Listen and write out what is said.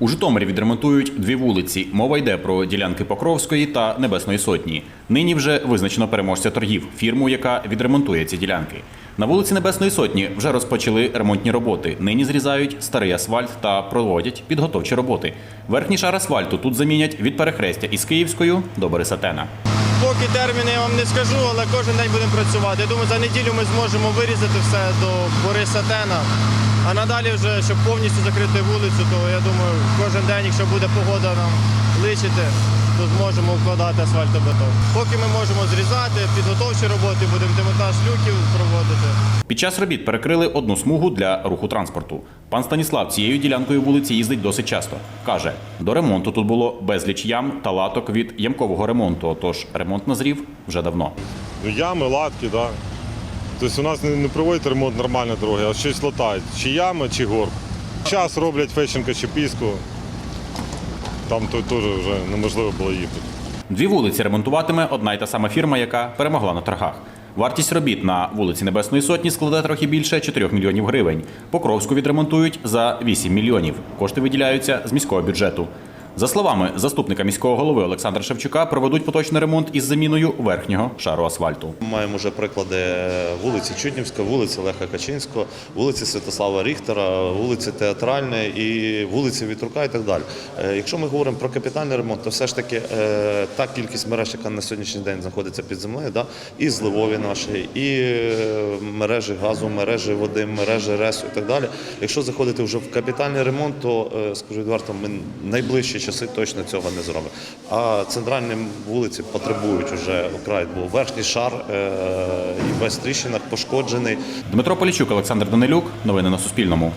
У Житомирі відремонтують дві вулиці. Мова йде про ділянки Покровської та Небесної Сотні. Нині вже визначено переможця торгів, фірму, яка відремонтує ці ділянки. На вулиці Небесної Сотні вже розпочали ремонтні роботи. Нині зрізають старий асфальт та проводять підготовчі роботи. Верхній шар асфальту тут замінять від перехрестя із Київською до Борисатена. Поки терміни я вам не скажу, але кожен день будемо працювати. Я думаю, за неділю ми зможемо вирізати все до Бориса Тена. А надалі вже, щоб повністю закрити вулицю, то я думаю, кожен день, якщо буде погода нам личити, то зможемо вкладати асфальтобетон. Поки ми можемо зрізати, підготовчі роботи, будемо демонтаж люків проводити. Під час робіт перекрили одну смугу для руху транспорту. Пан Станіслав цією ділянкою вулиці їздить досить часто. Каже, до ремонту тут було безліч ям та латок від ямкового ремонту. Тож ремонт назрів вже давно. Ями, латки, так. Да. Тобто у нас не, проводять ремонт нормальної дороги, а щось латають. Чи ями, чи горб. Зараз роблять Фещенка чи Піску. Там то теж вже неможливо було їхати. Дві вулиці ремонтуватиме одна й та сама фірма, яка перемогла на торгах. Вартість робіт на вулиці Небесної Сотні складе трохи більше 4 мільйонів гривень. Покровську відремонтують за 8 мільйонів. Кошти виділяються з міського бюджету. За словами заступника міського голови Олександра Шевчука, проведуть поточний ремонт із заміною верхнього шару асфальту. Маємо вже приклади вулиці Чуднівська, вулиці Леха Качинського, вулиці Святослава Ріхтера, вулиці Театральної і вулиці Вітрука і так далі. Е, Якщо ми говоримо про капітальний ремонт, то все ж таки е, та кількість мереж, яка на сьогоднішній день знаходиться під землею, да, і зливові наші, і е, мережі газу, мережі води, мережі РЕСу і так далі. Якщо заходити вже в капітальний ремонт, то скажу відверто, ми найближчі часи точно цього не зробить. А центральні вулиці потребують уже окрай, бо верхній шар е, і весь тріщинах пошкоджений. Дмитро Полічук, Олександр Данилюк. Новини на Суспільному.